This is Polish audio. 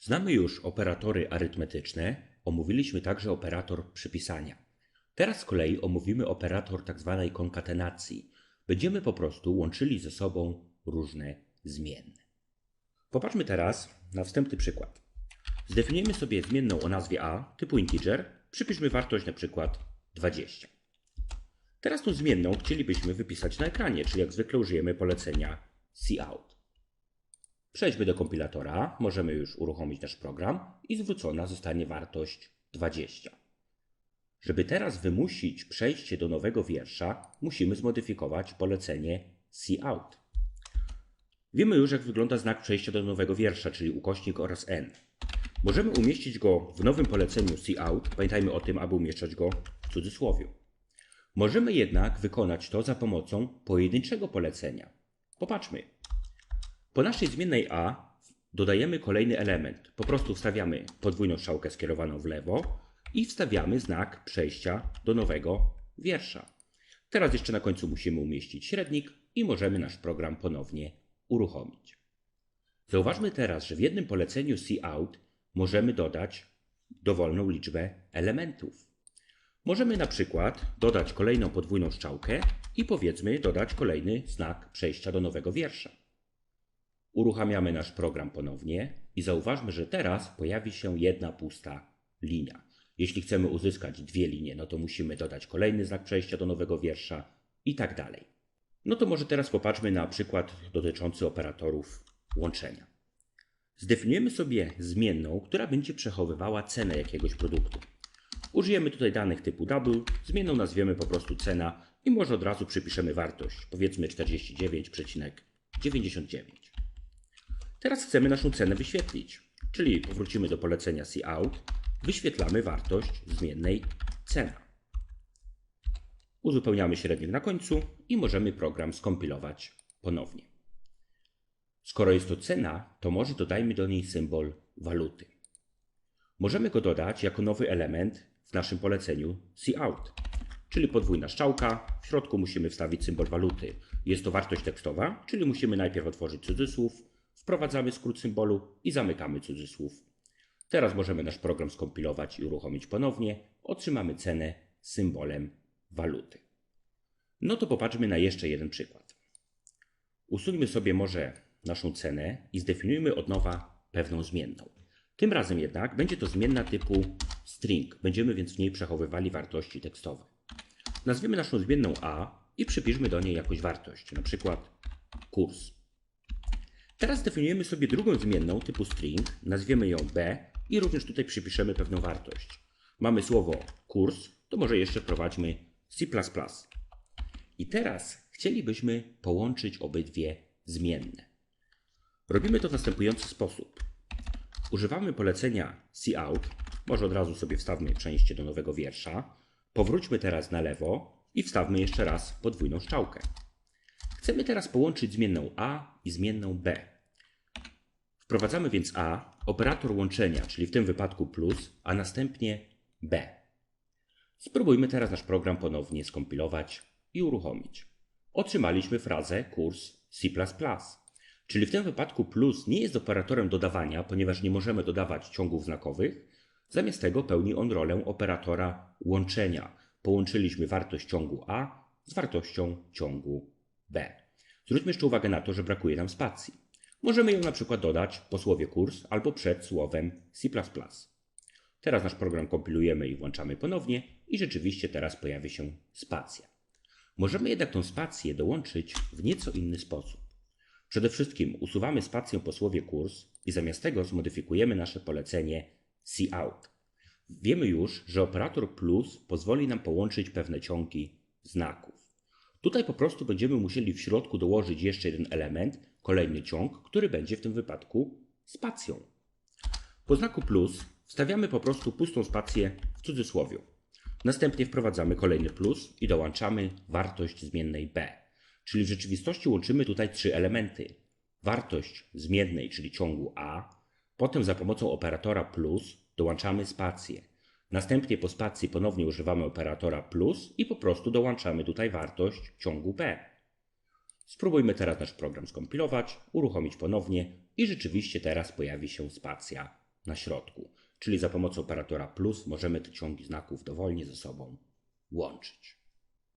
Znamy już operatory arytmetyczne, omówiliśmy także operator przypisania. Teraz z kolei omówimy operator tzw. konkatenacji. Będziemy po prostu łączyli ze sobą różne zmienne. Popatrzmy teraz na wstępny przykład. Zdefiniujemy sobie zmienną o nazwie a typu integer, przypiszmy wartość na przykład 20. Teraz tą zmienną chcielibyśmy wypisać na ekranie, czyli jak zwykle użyjemy polecenia cout. Przejdźmy do kompilatora, możemy już uruchomić nasz program i zwrócona zostanie wartość 20. Żeby teraz wymusić przejście do nowego wiersza, musimy zmodyfikować polecenie cout. Wiemy już, jak wygląda znak przejścia do nowego wiersza, czyli ukośnik oraz n. Możemy umieścić go w nowym poleceniu cout. Pamiętajmy o tym, aby umieszczać go w cudzysłowie. Możemy jednak wykonać to za pomocą pojedynczego polecenia. Popatrzmy. Po naszej zmiennej a dodajemy kolejny element. Po prostu wstawiamy podwójną strzałkę skierowaną w lewo i wstawiamy znak przejścia do nowego wiersza. Teraz jeszcze na końcu musimy umieścić średnik i możemy nasz program ponownie uruchomić. Zauważmy teraz, że w jednym poleceniu cout możemy dodać dowolną liczbę elementów. Możemy na przykład dodać kolejną podwójną strzałkę i powiedzmy dodać kolejny znak przejścia do nowego wiersza. Uruchamiamy nasz program ponownie i zauważmy, że teraz pojawi się jedna pusta linia. Jeśli chcemy uzyskać dwie linie, no to musimy dodać kolejny znak przejścia do nowego wiersza i tak dalej. No to może teraz popatrzmy na przykład dotyczący operatorów łączenia. Zdefiniujemy sobie zmienną, która będzie przechowywała cenę jakiegoś produktu. Użyjemy tutaj danych typu double, zmienną nazwiemy po prostu cena i może od razu przypiszemy wartość, powiedzmy 49,99. Teraz chcemy naszą cenę wyświetlić, czyli powrócimy do polecenia cout, wyświetlamy wartość zmiennej cena. Uzupełniamy średnik na końcu i możemy program skompilować ponownie. Skoro jest to cena, to może dodajmy do niej symbol waluty. Możemy go dodać jako nowy element w naszym poleceniu cout, czyli podwójna strzałka. W środku musimy wstawić symbol waluty. Jest to wartość tekstowa, czyli musimy najpierw otworzyć cudzysłów, wprowadzamy skrót symbolu i zamykamy cudzysłów. Teraz możemy nasz program skompilować i uruchomić ponownie. Otrzymamy cenę symbolem waluty. No to popatrzmy na jeszcze jeden przykład. Usuńmy sobie może naszą cenę i zdefiniujmy od nowa pewną zmienną. Tym razem jednak będzie to zmienna typu string. Będziemy więc w niej przechowywali wartości tekstowe. Nazwiemy naszą zmienną a i przypiszmy do niej jakąś wartość, na przykład kurs. Teraz zdefiniujemy sobie drugą zmienną typu string, nazwiemy ją b i również tutaj przypiszemy pewną wartość. Mamy słowo kurs, to może jeszcze prowadźmy C++. I teraz chcielibyśmy połączyć obydwie zmienne. Robimy to w następujący sposób. Używamy polecenia cout, może od razu sobie wstawmy przejście do nowego wiersza. Powróćmy teraz na lewo i wstawmy jeszcze raz podwójną strzałkę. Chcemy teraz połączyć zmienną a i zmienną b. Wprowadzamy więc a, operator łączenia, czyli w tym wypadku plus, a następnie b. Spróbujmy teraz nasz program ponownie skompilować i uruchomić. Otrzymaliśmy frazę kurs C++. Czyli w tym wypadku plus nie jest operatorem dodawania, ponieważ nie możemy dodawać ciągów znakowych. Zamiast tego pełni on rolę operatora łączenia. Połączyliśmy wartość ciągu A z wartością ciągu B. Zwróćmy jeszcze uwagę na to, że brakuje nam spacji. Możemy ją na przykład dodać po słowie kurs albo przed słowem C++. Teraz nasz program kompilujemy i włączamy ponownie i rzeczywiście teraz pojawi się spacja. Możemy jednak tą spację dołączyć w nieco inny sposób. Przede wszystkim usuwamy spację po słowie kurs i zamiast tego zmodyfikujemy nasze polecenie cout. Wiemy już, że operator plus pozwoli nam połączyć pewne ciągi znaków. Tutaj po prostu będziemy musieli w środku dołożyć jeszcze jeden element, kolejny ciąg, który będzie w tym wypadku spacją. Po znaku plus wstawiamy po prostu pustą spację w cudzysłowie. Następnie wprowadzamy kolejny plus i dołączamy wartość zmiennej b. Czyli w rzeczywistości łączymy tutaj trzy elementy. Wartość zmiennej, czyli ciągu a, potem za pomocą operatora plus dołączamy spację. Następnie po spacji ponownie używamy operatora plus i po prostu dołączamy tutaj wartość ciągu b. Spróbujmy teraz nasz program skompilować, uruchomić ponownie i rzeczywiście teraz pojawi się spacja na środku, czyli za pomocą operatora plus możemy te ciągi znaków dowolnie ze sobą łączyć.